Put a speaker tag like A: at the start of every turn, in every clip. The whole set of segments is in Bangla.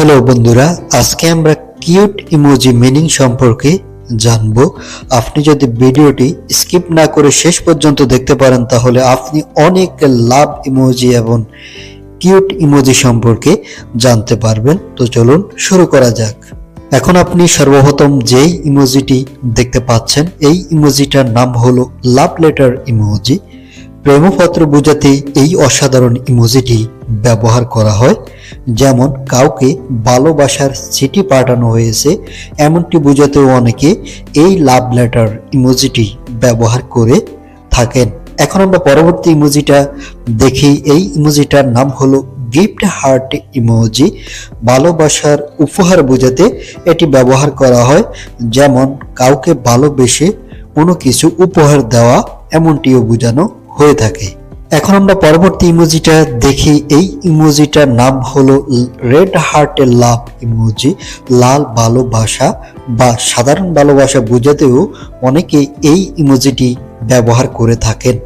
A: হ্যালো বন্ধুরা, আজকে আমরা কিউট ইমোজি মিনিং সম্পর্কে জানব। আপনি যদি ভিডিওটি স্কিপ না করে শেষ পর্যন্ত দেখতে পারেন, তাহলে আপনি অনেক লাভ ইমোজি এবং কিউট ইমোজি সম্পর্কে জানতে পারবেন। তো চলুন শুরু করা যাক। এখন আপনি সর্বপ্রথম যেই ইমোজিটি দেখতে পাচ্ছেন, এই ইমোজিটার নাম হলো লাভ লেটার ইমোজি। প্রেমপত্র বোঝাতে এই অসাধারণ ইমোজিটি ব্যবহার করা হয়, যেমন কাউকে ভালোবাসার চিঠি পাঠানো হয়েছে, এমনটি বোঝাতেও অনেকে এই লাভ লেটার ইমোজিটি ব্যবহার করে থাকেন। এখন আমরা পরবর্তী ইমোজিটা দেখি। এই ইমোজিটার নাম হলো গিফট হার্ট ইমোজি ভালোবাসার উপহার বোঝাতে এটি ব্যবহার করা হয়, যেমন কাউকে ভালোবেসে কোনো কিছু উপহার দেওয়া, এমনটিও বোঝানো হয়ে থাকে। এখন আমরা পরবর্তী ইমোজিটা দেখি। এই ইমোজিটার নাম হলো রেড হার্টের লাভ ইমোজি। লাল ভালোবাসা বা সাধারণ ভালোবাসা বোঝাতেও অনেকে এই ইমোজিটি ব্যবহার করে থাকেন।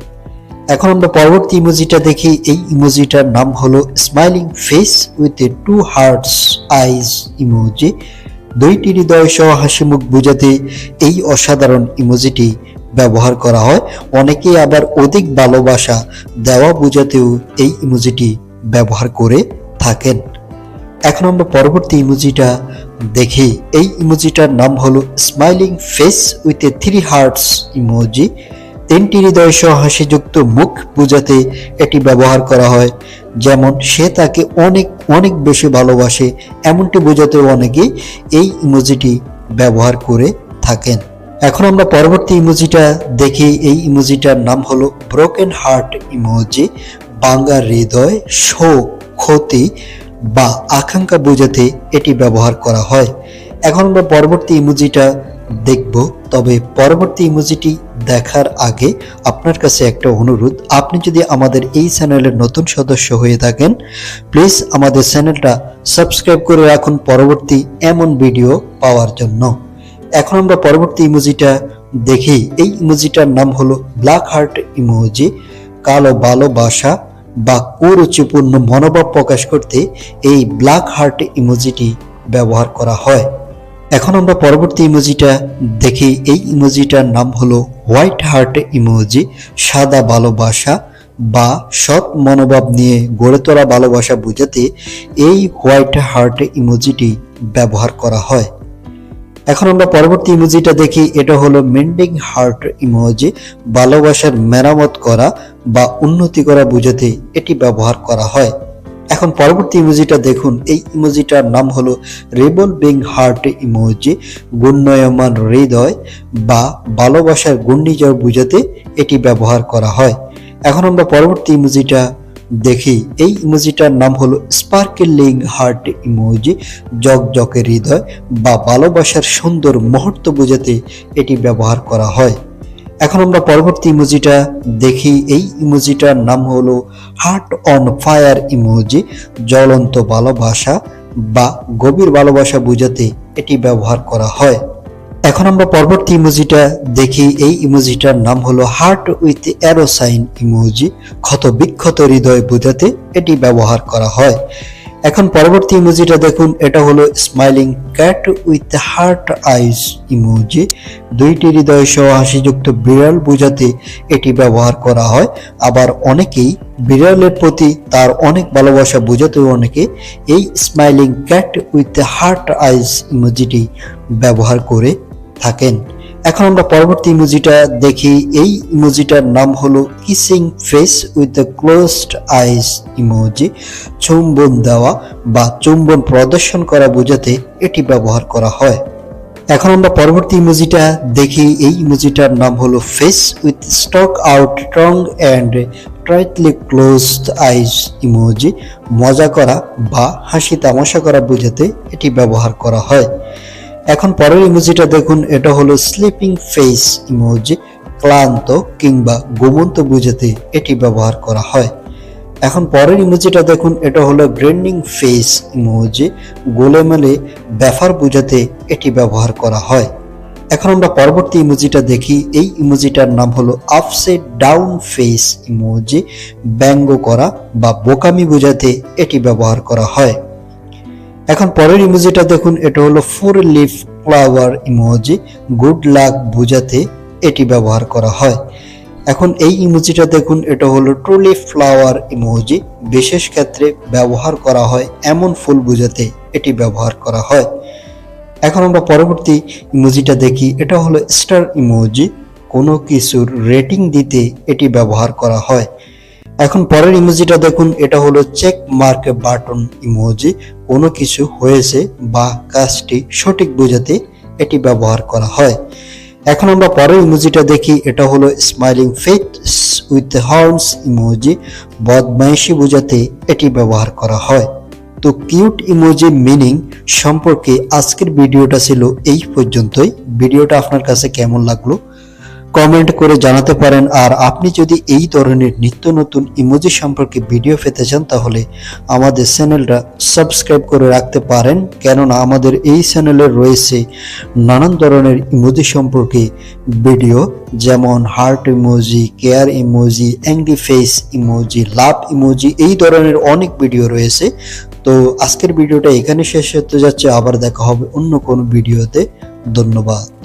A: এখন আমরা পরবর্তী ইমোজিটা দেখি। এই ইমোজিটার নাম হলো smiling face with a two hearts eyes emoji. দুইটি হৃদয় সহ হাসি মুখ বোঝাতে এই অসাধারণ ইমোজিটি ব্যবহার করা হয়। অনেকে আবার অধিক ভালোবাসা দেওয়া বোঝাতেও এই ইমোজিটি ব্যবহার করে থাকেন। এখন আমরা পরবর্তী ইমোজিটা দেখি। এই ইমোজিটার নাম হলো smiling face with a three hearts emoji. তিনটি হৃদয় সহ হাসিযুক্ত মুখ বোঝাতে এটি ব্যবহার করা হয়। যেমন, সে তাকে অনেক অনেক বেশি ভালোবাসে, এমনটি বোঝাতেও অনেকে এই ইমোজিটি ব্যবহার করে থাকেন। এখন আমরা পরবর্তী ইমোজিটা দেখি। এই ইমোজিটার নাম হলো ব্রোকেন হার্ট ইমোজি বাঙ্গা হৃদয়, শোক, ক্ষতি বা আকাঙ্ক্ষা বোঝাতে এটি ব্যবহার করা হয়। এখন আমরা পরবর্তী ইমোজিটা দেখব। তবে পরবর্তী ইমোজিটি দেখার আগে আপনার কাছে একটা অনুরোধ। আপনি যদি আমাদের এই চ্যানেলের নতুন সদস্য হয়ে থাকেন, প্লিজ আমাদের চ্যানেলটা সাবস্ক্রাইব করে রাখুন পরবর্তী এমন ভিডিও পাওয়ার জন্য। এখন আমরা পরবর্তী ইমোজিটা দেখি। এই ইমোজিটার নাম হলো ব্ল্যাক হার্ট ইমোজি। কালো ভালোবাসা বা কুরুচিপূর্ণ মনোভাব প্রকাশ করতে এই ব্ল্যাক হার্ট ইমোজিটি ব্যবহার করা হয়। এখন আমরা পরবর্তী ইমোজিটা দেখি। এই ইমোজিটার নাম হলো হোয়াইট হার্ট ইমোজি। সাদা ভালোবাসা বা সৎ মনোভাব নিয়ে গড়ে তোলা ভালোবাসা বোঝাতে এই হোয়াইট হার্ট ইমোজিটি ব্যবহার করা হয়। এখন আমরা পরবর্তী ইমোজিটা দেখি, এটা হলো মেন্ডিং হার্ট ইমোজি ভালোবাসার মেরামত করা বা উন্নতি করা বোঝাতে এটি ব্যবহার করা হয়। এখন পরবর্তী ইমোজিটা দেখুন, এই ইমোজিটার নাম হলো রিভলভিং হার্ট ইমোজি গুণনয়মান হৃদয় বা ভালোবাসার ঘূর্ণিঝড় বোঝাতে এটি ব্যবহার করা হয়। এখন আমরা পরবর্তী ইমোজিটা দেখি। এই ইমোজিটার নাম হলো স্পার্কেলিং হার্ট ইমোজি। জকজকে হৃদয় বা ভালোবাসার সুন্দর মুহূর্ত বোঝাতে এটি ব্যবহার করা হয়। এখন আমরা পরবর্তী ইমোজিটা দেখি। এই ইমোজিটার নাম হলো হার্ট অন ফায়ার ইমোজি। জ্বলন্ত ভালোবাসা বা গভীর ভালোবাসা বোঝাতে এটি ব্যবহার করা হয়। এখন আমরা পরবর্তী ইমোজিটা দেখি। এই ইমোজিটার নাম হলো heart with arrow sign emoji ক্ষত বিক্ষত হৃদয় বোঝাতে এটি ব্যবহার করা হয়। এখন পরবর্তী ইমোজিটা দেখুন, এটা হলো smiling cat with heart eyes emoji দুইটি হৃদয় সহ হাসিযুক্ত বিড়াল বোঝাতে এটি ব্যবহার করা হয়। আবার অনেকেই বিড়ালের প্রতি তার অনেক ভালোবাসা বোঝাতেও অনেকে এই smiling cat with heart eyes ইমোজিটি ব্যবহার করে থাকেন। এখন আমরা পরবর্তী ইমোজিটা দেখি। এই ইমোজিটার নাম হলো kissing face with the closed eyes emoji চুম্বন দেওয়া বা চুম্বন প্রদর্শন করা বোঝাতে এটি ব্যবহার করা হয়। এখন আমরা পরবর্তী ইমোজিটা দেখি। এই ইমোজিটার নাম হলো face with stuck out ট্রং and tightly closed eyes emoji মজা করা বা হাসি তামাশা করা বোঝাতে এটি ব্যবহার করা হয়। এখন পরের ইমোজিটা দেখুন, এটা হলো স্লিপিং ফেস ইমোজি ক্লান্ত কিংবা ঘুমন্ত বোঝাতে এটি ব্যবহার করা হয়। এখন পরের ইমোজিটা দেখুন, এটা হলো গ্রেন্ডিং ফেস ইমোজি গোলেমেলে ব্যাপার বোঝাতে এটি ব্যবহার করা হয়। এখন আমরা পরবর্তী ইমোজিটা দেখি, এই ইমোজিটার নাম হলো আপসাইড ডাউন ফেস ইমোজি ব্যঙ্গ করা বা বোকামি বোঝাতে এটি ব্যবহার করা হয়। এখন পরের ইমোজিটা দেখুন, এটা হলো four leaf flower emoji. Good luck বোঝাতে এটি ব্যবহার করা হয়। এখন এই ইমোজিটা দেখুন, এটা হলো ট্রুলি ফ্লাওয়ার ইমোজি। বিশেষ ক্ষেত্রে ব্যবহার করা হয় এমন ফুল বোঝাতে এটি ব্যবহার করা হয়। এখন আমরা পরবর্তী ইমোজিটা দেখি, এটা হলো স্টার ইমোজি। কোনো কিছুর রেটিং দিতে এটি ব্যবহার করা হয়। এখন পরের ইমোজিটা দেখুন, এটা হলো চেক মার্ক বাটন ইমোজি কোনো কিছু হয়েছে বা কাজটি সঠিক বোঝাতে এটি ব্যবহার করা হয়। এখন আমরা পরের ইমোজিটা দেখি, এটা হলো smiling face with horns emoji বদমাইশি বোঝাতে এটি ব্যবহার করা হয়। তো কিউট ইমোজি মিনিং সম্পর্কে আজকের ভিডিওটা ছিল এই পর্যন্তই। ভিডিওটা আপনার কাছে কেমন লাগল কমেন্ট করে জানাতে পারেন। আর আপনি যদি এই ধরনের নিত্য নতুন ইমোজি সম্পর্কে ভিডিও পেতে চান, তাহলে আমাদের চ্যানেলটা সাবস্ক্রাইব করে রাখতে পারেন। কেননা আমাদের এই চ্যানেলে রয়েছে নানান ধরনের ইমোজি সম্পর্কে ভিডিও যেমন heart emoji care emoji angry face emoji love emoji এই ধরনের অনেক ভিডিও রয়েছে। তো আজকের ভিডিওটা এখানে শেষ হতে যাচ্ছে। আবার দেখা হবে অন্য কোনো ভিডিওতে ধন্যবাদ।